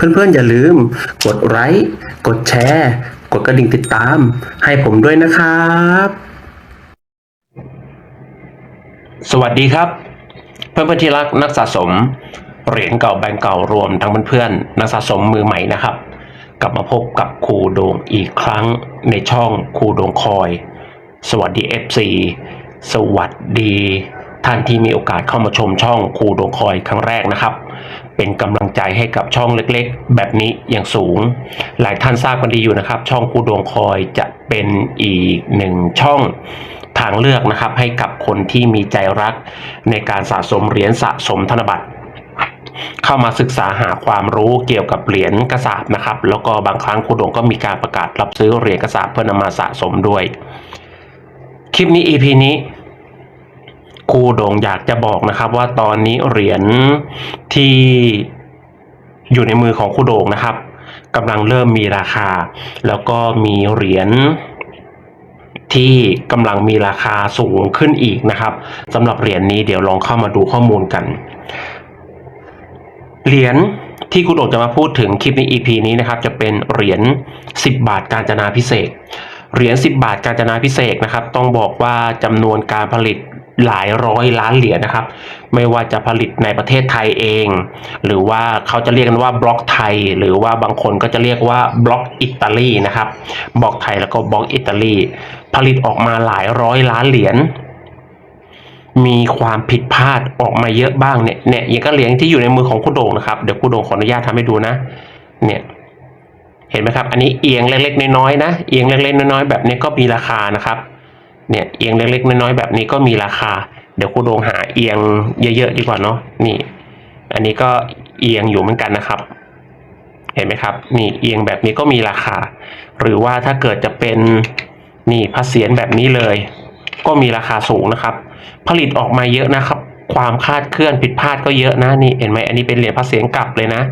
เพื่อนๆ อย่าลืม กดไลค์กดแชร์ กดกระดิ่งติดตาม ให้ผมด้วยนะครับ สวัสดีครับ เพื่อนๆที่รักนักสะสม เหรียญเก่าแบงก์เก่ารวมทั้งเพื่อนๆนักสะสมมือใหม่นะครับ กลับมาพบกับครูโดงอีกครั้งในช่องครูโดงคอย สวัสดี FC สวัสดี ท่านที่มีโอกาสเข้ามาชมช่องครูดงคอยครั้งแรกนะครับ เป็นกำลังใจให้กับช่องเล็กๆ แบบนี้อย่างสูง หลายท่านทราบกันดีอยู่นะครับ ช่องครูดวงคอยจะเป็นอีกหนึ่งช่องทางเลือกนะครับให้กับคนที่มีใจรักในการสะสมเหรียญสะสมธนบัตรเข้ามาศึกษาหาความรู้เกี่ยวกับเหรียญกระสาบนะครับ แล้วก็บางครั้งครูดวงก็มีการประกาศรับซื้อเหรียญกระสาบเพื่อนำมาสะสมด้วย คลิปนี้ EP นี้ ครูโด่งอยากจะบอกนะครับว่าตอนนี้เหรียญที่อยู่ในมือของครูโด่งนะครับกำลังเริ่มมีราคา แล้วก็มีเหรียญที่กำลังมีราคาสูงขึ้นอีกนะครับสำหรับเหรียญนี้เดี๋ยวลองเข้ามาดูข้อมูลกัน เหรียญที่คุณโด่งจะมาพูดถึงคลิปใน EP นี้นะครับ จะเป็นเหรียญ10 บาทการจนาพิเศษเหรียญ10 บาทการจนาพิเศษนะครับ ต้องบอกว่าจำนวนการผลิต หลายร้อยล้านเหรียญนะครับ ไม่ว่าจะผลิตในประเทศไทยเอง หรือว่าเขาจะเรียกกันว่าบล็อกไทย หรือว่าบางคนก็จะเรียกว่าบล็อกอิตาลีนะครับบล็อกไทยแล้วก็บล็อกอิตาลีผลิตออกมาหลายร้อยล้านเหรียญมีความผิดพลาดออกมาเยอะบ้างเนี่ยเนี่ยย่างก็เหรียญที่อยู่ในมือของคุณโด่งนะครับเดี๋ยวคุณโด่งขออนุญาตทำให้ดูนะ เนี่ยเห็นไหมครับ อันนี้เอียงเล็กๆน้อยๆนะ เอียงเล็กๆน้อยๆแบบนี้ก็มีราคานะครับ เนี่ยเอียงเล็กๆน้อยๆแบบนี้ก็มีราคา เดี๋ยวคุณโดงหาเอียงเยอะๆดีกว่าเนาะนี่ อันนี้ก็เอียงอยู่เหมือนกันนะครับ เห็นไหมครับ นี่เอียงแบบนี้ก็มีราคา หรือว่าถ้าเกิดจะเป็นนี่พระเศียรแบบนี้เลย ก็มีราคาสูงนะครับ ผลิตออกมาเยอะนะครับ ความคาดเคลื่อนผิดพลาดก็เยอะนะนี่เห็นไหมอันนี้เป็นเหรียญพระเศียรกลับเลยนะ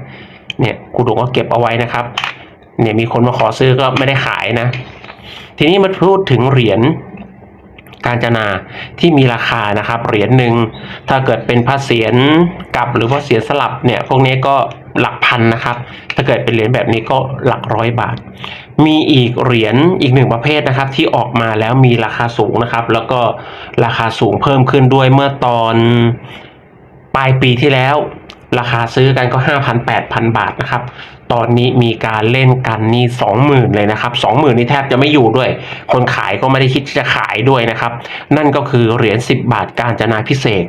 เนี่ยครูดงก็เก็บเอาไว้นะครับเนี่ยมีคนมาขอซื้อก็ไม่ได้ขายนะ ทีนี้มาพูดถึงเหรียญ การจนาที่มีราคานะครับเหรียญหนึ่งถ้าเกิดเป็นพระเศียรกลับหรือพระเศียรสลับเนี่ยพวกนี้ก็หลักพันนะครับ ถ้าเกิดเป็นเหรียญแบบนี้ก็หลักร้อยบาท มีอีกเหรียญอีกหนึ่งประเภทนะครับ ที่ออกมาแล้วมีราคาสูงนะครับ แล้วก็ราคาสูงเพิ่มขึ้นด้วยเมื่อตอนปลายปีที่แล้ว ราคาซื้อกันก็ห้าพันแปดพันบาทนะครับ ตอนนี้มีการเล่นกันนี่สองหมื่นเลยนะครับสองหมื่นนี่แทบจะไม่อยู่ด้วย คนขายก็ไม่ได้คิดจะขายด้วยนะครับ นั่นก็คือเหรียญสิบบาทการจนาพิเศษ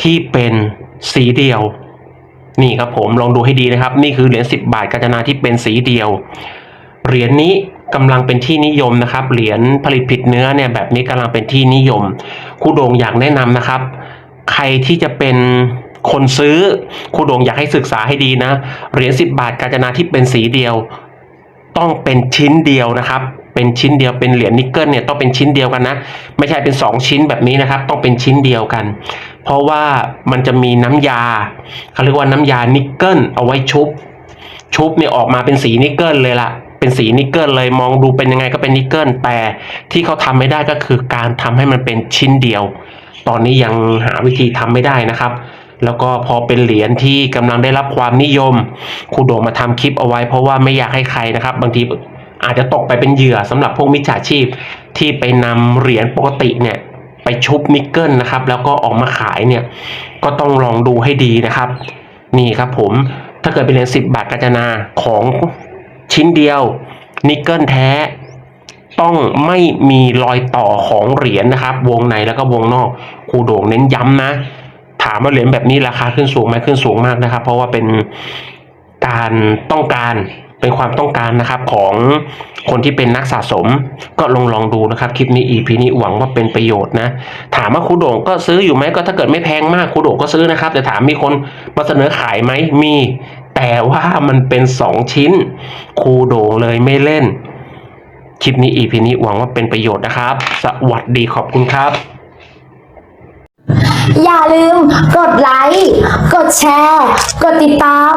ที่เป็นสีเดียว นี่ครับผมลองดูให้ดีนะครับ นี่คือเหรียญสิบบาทการจนาที่เป็นสีเดียวเหรียญนี้กำลังเป็นที่นิยมนะครับ เหรียญผลิตผิดเนื้อเนี่ยแบบนี้กำลังเป็นที่นิยมครูโดงอยากแนะนำนะครับ ใครที่จะเป็น คนซื้อครูโดงอยากให้ศึกษาให้ดีนะ เหรียญสิบบาทกาญจนาที่เป็นสีเดียว ต้องเป็นชิ้นเดียวนะครับ เป็นชิ้นเดียวเป็นเหรียญนิกเกิลเนี่ยต้องเป็นชิ้นเดียวกันนะ ไม่ใช่เป็นสองชิ้นแบบนี้นะครับ ต้องเป็นชิ้นเดียวกัน เพราะว่ามันจะมีน้ำยาเขาเรียกว่าน้ำยานิกเกิลเอาไว้ชุบ ชุบเนี่ยออกมาเป็นสีนิกเกิลเลยล่ะเป็นสีนิกเกิลเลยมองดูเป็นยังไงก็เป็นนิกเกิลแต่ที่เขาทำไม่ได้ก็คือการทำให้มันเป็นชิ้นเดียว ตอนนี้ยังหาวิธีทำไม่ได้นะครับ แล้วก็พอเป็นเหรียญที่กำลังได้รับความนิยมครูโด่งมาทำคลิปเอาไว้ เพราะว่าไม่อยากให้ใครนะครับ บางทีอาจจะตกไปเป็นเหยื่อสำหรับพวกมิจฉาชีพที่ไปนำเหรียญปกติเนี่ยไปชุบนิกเกิลนะครับ แล้วก็ออกมาขายเนี่ยก็ต้องลองดูให้ดีนะครับ นี่ครับผมถ้าเกิดเป็นเหรียญสิบบาทกาญจนาของชิ้นเดียวนิกเกิลแท้ต้องไม่มีรอยต่อของเหรียญนะครับ วงในแล้วก็วงนอกครูโด่งเน้นย้ำนะ ถามว่าเหรียญแบบนี้ราคาขึ้นสูงไหมขึ้นสูงมากนะครับ เพราะว่าเป็นการต้องการเป็นความต้องการนะครับของคนที่เป็นนักสะสม ก็ลองลองดูนะครับ คลิปนี้ EP นี้หวังว่าเป็นประโยชน์นะ ถามว่าคูโด่งก็ซื้ออยู่ไหมก็ถ้าเกิดไม่แพงมากคูโด่งก็ซื้อนะครับ แต่ถามมีคนมาเสนอขายไหมมี แต่ว่ามันเป็นสองชิ้นคูโด่งเลยไม่เล่น คลิปนี้ EP นี้หวังว่าเป็นประโยชน์นะครับ สวัสดีขอบคุณครับ อย่าลืมกดไลค์ กดแชร์ กดติดตาม